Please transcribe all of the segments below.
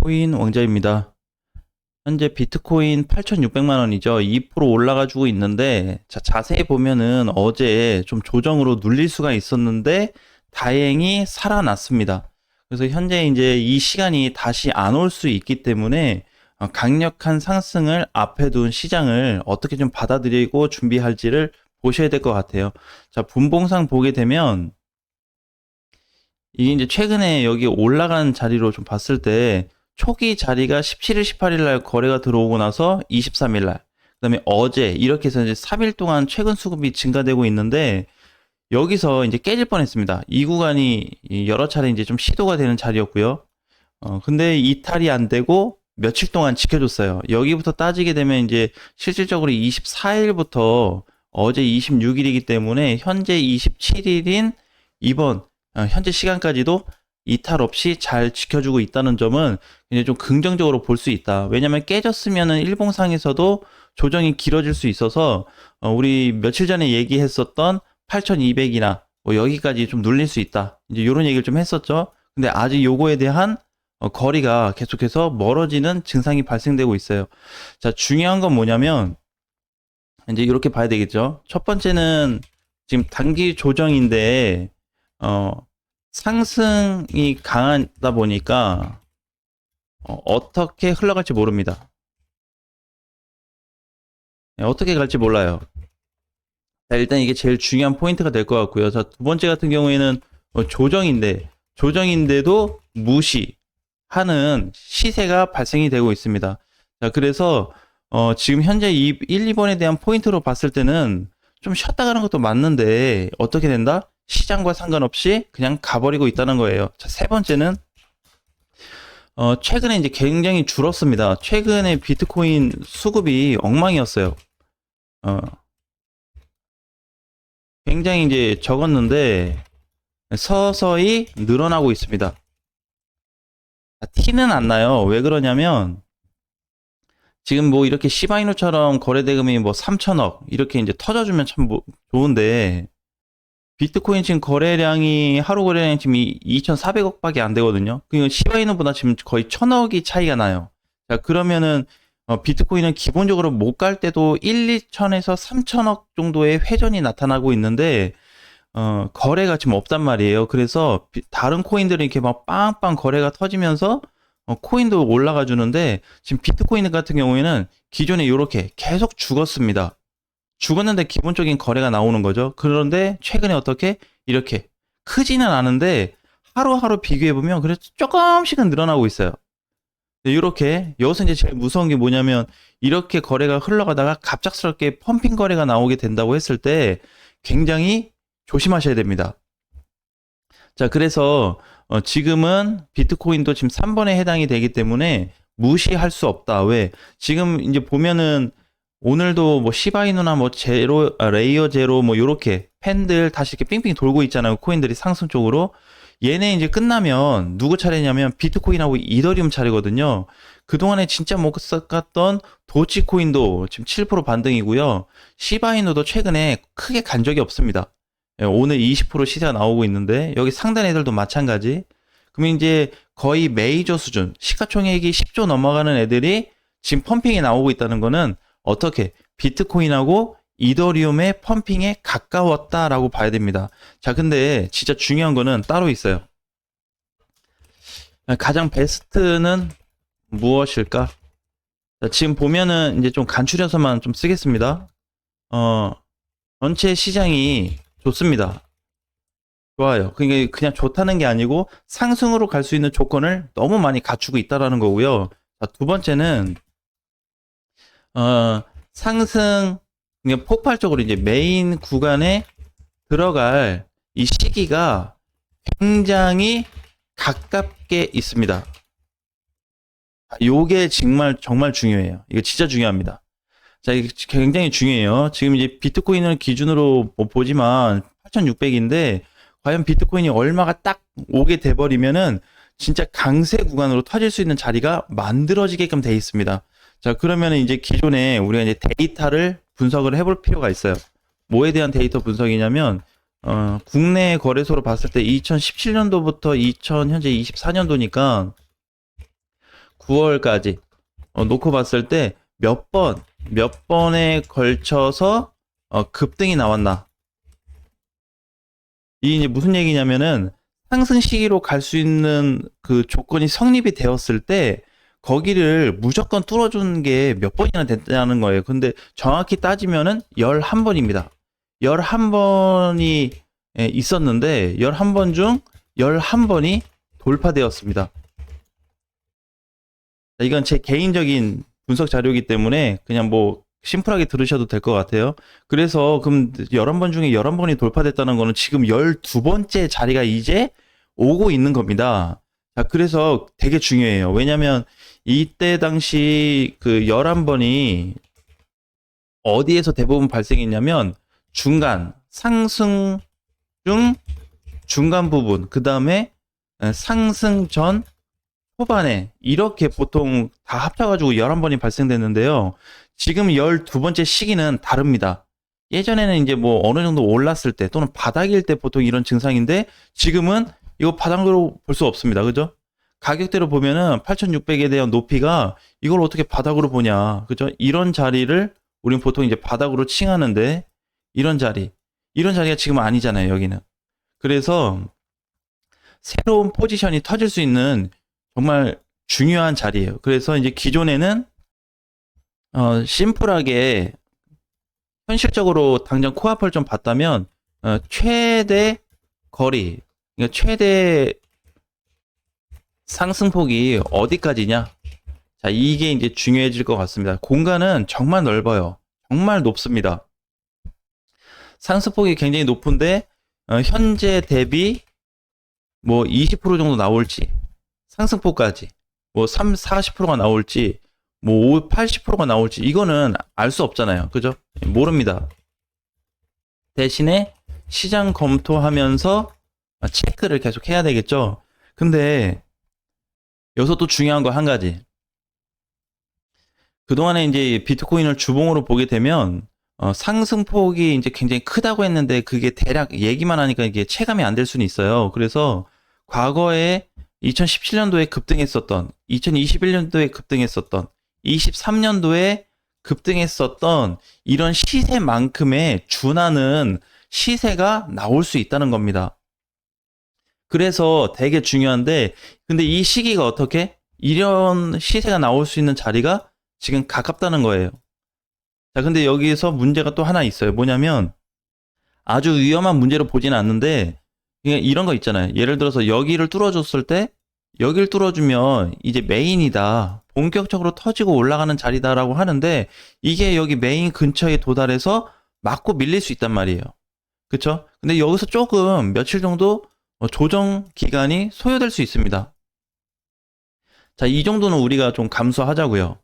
비트코인 왕자입니다. 현재 비트코인 8,600만 원이죠. 2% 올라가지고 있는데 자, 자세히 보면은 어제 좀 조정으로 눌릴 수가 있었는데 다행히 살아났습니다. 그래서 현재 이제 이 시간이 다시 안 올 수 있기 때문에 어, 강력한 상승을 앞에 둔 시장을 어떻게 좀 받아들이고 준비할지를 보셔야 될 것 같아요. 자, 분봉상 보게 되면 이게 이제 최근에 여기 올라간 자리로 좀 봤을 때 초기 자리가 17일, 18일 날 거래가 들어오고 나서 23일 날, 그 다음에 어제 이렇게 해서 이제 3일 동안 최근 수급이 증가되고 있는데 여기서 이제 깨질 뻔 했습니다. 이 구간이 여러 차례 이제 좀 시도가 되는 자리였고요. 어, 근데 이탈이 안 되고 며칠 동안 지켜줬어요. 여기부터 따지게 되면 이제 실질적으로 24일부터 어제 26일이기 때문에 현재 27일인 이번 어, 현재 시간까지도 이탈 없이 잘 지켜주고 있다는 점은 굉장히 좀 긍정적으로 볼 수 있다. 왜냐면 깨졌으면은 일봉상에서도 조정이 길어질 수 있어서 어, 우리 며칠 전에 얘기했었던 8,200이나 뭐 여기까지 좀 눌릴 수 있다. 이제 이런 얘기를 좀 했었죠. 근데 아직 요거에 대한 어, 거리가 계속해서 멀어지는 증상이 발생되고 있어요. 자, 중요한 건 뭐냐면 이제 이렇게 봐야 되겠죠. 첫 번째는 지금 단기 조정인데 어, 상승이 강하다 보니까 어, 떻게 흘러갈지 모릅니다. 네, 어떻게 갈지 몰라요. 자, 일단 이게 제일 중요한 포인트가 될 것 같고요. 자, 두 번째 같은 경우에는 어, 조정인데, 조정인데도 무시하는 시세가 발생이 되고 있습니다. 자, 그래서, 어, 지금 현재 이 1, 2번에 대한 포인트로 봤을 때는 좀 쉬었다 가는 것도 맞는데, 어떻게 된다? 시장과 상관없이 그냥 가버리고 있다는 거예요. 자, 세 번째는, 어, 최근에 이제 굉장히 줄었습니다. 최근에 비트코인 수급이 엉망이었어요. 어, 굉장히 이제 적었는데 서서히 늘어나고 있습니다. 아, 티는 안 나요. 왜 그러냐면 지금 뭐 이렇게 시바이누처럼 거래 대금이 뭐 3천억 이렇게 이제 터져주면 참 뭐 좋은데 비트코인 지금 거래량이 하루 거래량이 지금 2,400억밖에 안 되거든요. 그러니까 시바이누보다 지금 거의 천억이 차이가 나요. 자 그러면은 어, 비트코인은 기본적으로 못 갈 때도 1, 2천에서 3천억 정도의 회전이 나타나고 있는데 어, 거래가 지금 없단 말이에요. 그래서 비, 다른 코인들은 이렇게 막 빵빵 거래가 터지면서 어, 코인도 올라가 주는데 지금 비트코인 같은 경우에는 기존에 이렇게 계속 죽었습니다. 죽었는데 기본적인 거래가 나오는 거죠. 그런데 최근에 어떻게 이렇게 크지는 않은데 하루하루 비교해 보면 그래도 조금씩은 늘어나고 있어요. 이렇게 여기서 이제 제일 무서운 게 뭐냐면 이렇게 거래가 흘러가다가 갑작스럽게 펌핑 거래가 나오게 된다고 했을 때 굉장히 조심하셔야 됩니다. 자, 그래서 어, 지금은 비트코인도 지금 3번에 해당이 되기 때문에 무시할 수 없다. 왜? 지금 이제 보면은 오늘도 뭐 시바이누나 뭐 제로, 아, 레이어 제로 뭐 요렇게 팬들 다시 이렇게 삥삥 돌고 있잖아요. 코인들이 상승 쪽으로. 얘네 이제 끝나면 누구 차례냐면 비트코인하고 이더리움 차례거든요. 그동안에 진짜 못 샀던 도치코인도 지금 7% 반등이고요. 시바이누도 최근에 크게 간 적이 없습니다. 예, 오늘 20% 시세가 나오고 있는데 여기 상단 애들도 마찬가지. 그러면 이제 거의 메이저 수준 시가총액이 10조 넘어가는 애들이 지금 펌핑이 나오고 있다는 거는 어떻게 비트코인하고 이더리움의 펌핑에 가까웠다라고 봐야 됩니다. 자, 근데 진짜 중요한 거는 따로 있어요. 가장 베스트는 무엇일까? 자, 지금 보면은 이제 좀 간추려서만 좀 쓰겠습니다. 어, 전체 시장이 좋습니다. 좋아요. 그러니까 그냥 좋다는 게 아니고 상승으로 갈 수 있는 조건을 너무 많이 갖추고 있다라는 거고요. 자, 두 번째는 어, 상승 폭발적으로 이제 메인 구간에 들어갈 이 시기가 굉장히 가깝게 있습니다. 요게 정말 정말 중요해요. 이거 진짜 중요합니다. 자, 이게 굉장히 중요해요. 지금 이제 비트코인을 기준으로 뭐 보지만 8,600인데 과연 비트코인이 얼마가 딱 오게 돼 버리면은 진짜 강세 구간으로 터질 수 있는 자리가 만들어지게끔 돼 있습니다. 자, 그러면 이제 기존에 우리가 이제 데이터를 분석을 해볼 필요가 있어요. 뭐에 대한 데이터 분석이냐면, 어, 국내 거래소로 봤을 때 2017년도부터 2000, 현재 24년도니까 9월까지 어, 놓고 봤을 때 몇 번, 몇 번에 걸쳐서 어, 급등이 나왔나. 이게 이제 무슨 얘기냐면은 상승 시기로 갈 수 있는 그 조건이 성립이 되었을 때 거기를 무조건 뚫어주는 게 몇 번이나 됐다는 거예요. 근데 정확히 따지면은 11번입니다. 11번이 예, 있었는데 11번 중 11번이 돌파되었습니다. 자, 이건 제 개인적인 분석 자료이기 때문에 그냥 뭐 심플하게 들으셔도 될 것 같아요. 그래서 그럼 11번 중에 11번이 돌파됐다는 거는 지금 12번째 자리가 이제 오고 있는 겁니다. 자, 그래서 되게 중요해요. 왜냐면 이때 당시 그 11번이 어디에서 대부분 발생했냐면 중간, 상승 중 중간 부분, 그 다음에 상승 전 초반에 이렇게 보통 다 합쳐가지고 11번이 발생됐는데요. 지금 12번째 시기는 다릅니다. 예전에는 이제 뭐 어느 정도 올랐을 때 또는 바닥일 때 보통 이런 증상인데 지금은 이거 바닥으로 볼 수 없습니다. 그죠? 가격대로 보면은 8,600에 대한 높이가 이걸 어떻게 바닥으로 보냐. 그죠? 이런 자리를 우리는 보통 이제 바닥으로 칭하는데 이런 자리. 이런 자리가 지금 아니잖아요, 여기는. 그래서 새로운 포지션이 터질 수 있는 정말 중요한 자리예요. 그래서 이제 기존에는 어, 심플하게 현실적으로 당장 코앞을 좀 봤다면 어, 최대 거리, 그러니까 최대 상승폭이 어디까지냐? 자, 이게 이제 중요해질 것 같습니다. 공간은 정말 넓어요. 정말 높습니다. 상승폭이 굉장히 높은데 어, 현재 대비 뭐 20% 정도 나올지 상승폭까지 뭐 3, 40%가 나올지 뭐 5, 80%가 나올지 이거는 알 수 없잖아요. 그죠? 모릅니다. 대신에 시장 검토하면서 체크를 계속 해야 되겠죠. 근데 여기서 또 중요한 거 한 가지. 그동안에 이제 비트코인을 주봉으로 보게 되면 어, 상승폭이 이제 굉장히 크다고 했는데 그게 대략 얘기만 하니까 이게 체감이 안 될 수는 있어요. 그래서 과거에 2017년도에 급등했었던, 2021년도에 급등했었던, 23년도에 급등했었던 이런 시세만큼의 준하는 시세가 나올 수 있다는 겁니다. 그래서 되게 중요한데, 근데 이 시기가 어떻게? 이런 시세가 나올 수 있는 자리가 지금 가깝다는 거예요. 자, 근데 여기에서 문제가 또 하나 있어요. 뭐냐면, 아주 위험한 문제로 보지는 않는데, 이게 이런 거 있잖아요. 예를 들어서 여기를 뚫어줬을 때, 여기를 뚫어주면 이제 메인이다. 본격적으로 터지고 올라가는 자리다라고 하는데, 이게 여기 메인 근처에 도달해서 맞고 밀릴 수 있단 말이에요. 그쵸? 근데 여기서 조금 며칠 정도 어, 조정 기간이 소요될 수 있습니다. 자, 이 정도는 우리가 좀 감수하자고요.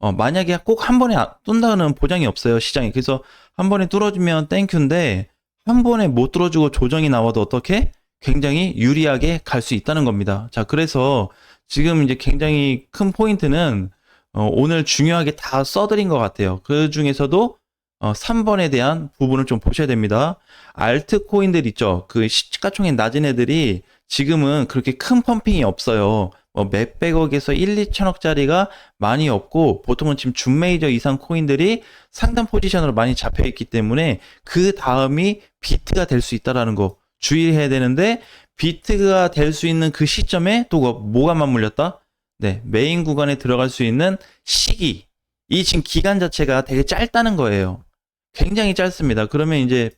어, 만약에 꼭 한 번에 아- 뚫는다는 보장이 없어요, 시장에. 그래서 한 번에 뚫어주면 땡큐인데, 한 번에 못 뚫어주고 조정이 나와도 어떻게? 굉장히 유리하게 갈 수 있다는 겁니다. 자, 그래서 지금 이제 굉장히 큰 포인트는 어, 오늘 중요하게 다 써드린 것 같아요. 그 중에서도 어, 3번에 대한 부분을 좀 보셔야 됩니다. 알트코인들 있죠. 그 시가총액 낮은 애들이 지금은 그렇게 큰 펌핑이 없어요. 뭐 몇백억에서 1, 2천억짜리가 많이 없고 보통은 지금 준 메이저 이상 코인들이 상단 포지션으로 많이 잡혀 있기 때문에 그 다음이 비트가 될 수 있다라는 거 주의해야 되는데 비트가 될 수 있는 그 시점에 또 뭐- 뭐가 맞물렸다? 네, 메인 구간에 들어갈 수 있는 시기. 이 지금 기간 자체가 되게 짧다는 거예요. 굉장히 짧습니다. 그러면 이제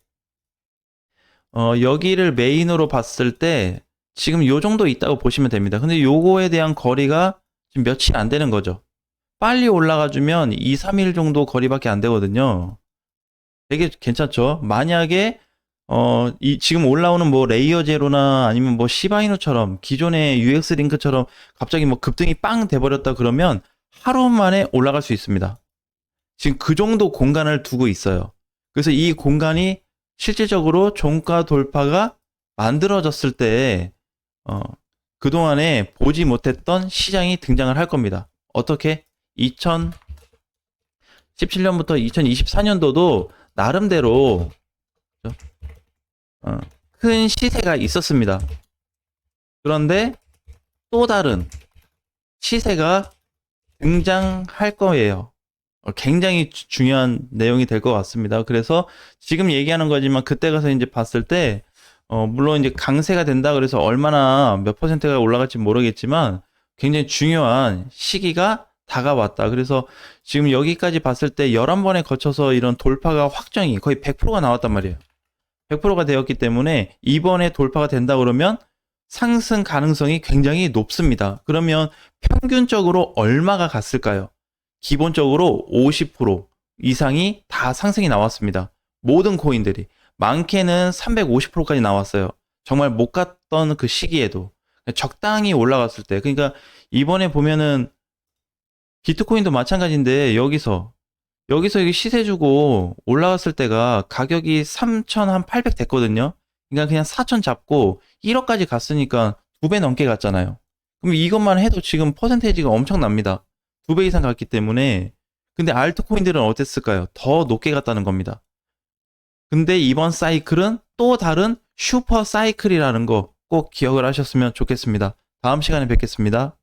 어, 여기를 메인으로 봤을 때 지금 요 정도 있다고 보시면 됩니다. 근데 요거에 대한 거리가 지금 며칠 안 되는 거죠. 빨리 올라가 주면 2, 3일 정도 거리밖에 안 되거든요. 되게 괜찮죠? 만약에 어, 이 지금 올라오는 뭐 레이어 제로나 아니면 뭐 시바이누처럼 기존의 UX 링크처럼 갑자기 뭐 급등이 빵 돼버렸다 그러면 하루 만에 올라갈 수 있습니다. 지금 그 정도 공간을 두고 있어요. 그래서 이 공간이 실질적으로 종가 돌파가 만들어졌을 때, 어, 그동안에 보지 못했던 시장이 등장을 할 겁니다. 어떻게? 2017년부터 2024년도도 나름대로 어, 큰 시세가 있었습니다. 그런데 또 다른 시세가 등장할 거예요. 어, 굉장히 주- 중요한 내용이 될 것 같습니다. 그래서 지금 얘기하는 거지만 그때 가서 이제 봤을 때, 어, 물론 이제 강세가 된다 그래서 얼마나 몇 퍼센트가 올라갈지 모르겠지만 굉장히 중요한 시기가 다가왔다. 그래서 지금 여기까지 봤을 때 11번에 거쳐서 이런 돌파가 확정이 거의 100%가 나왔단 말이에요. 100%가 되었기 때문에 이번에 돌파가 된다 그러면 상승 가능성이 굉장히 높습니다. 그러면 평균적으로 얼마가 갔을까요? 기본적으로 50% 이상이 다 상승이 나왔습니다. 모든 코인들이. 많게는 350%까지 나왔어요. 정말 못 갔던 그 시기에도. 적당히 올라갔을 때. 그러니까 이번에 보면은 비트코인도 마찬가지인데 여기서 여기서 이게 시세 주고 올라갔을 때가 가격이 3,800 됐거든요. 그러니까 그냥 4,000 잡고 1억까지 갔으니까 두 배 넘게 갔잖아요. 그럼 이것만 해도 지금 퍼센테이지가 엄청납니다. 두 배 이상 갔기 때문에 근데 알트코인들은 어땠을까요? 더 높게 갔다는 겁니다. 근데 이번 사이클은 또 다른 슈퍼 사이클이라는 거 꼭 기억을 하셨으면 좋겠습니다. 다음 시간에 뵙겠습니다.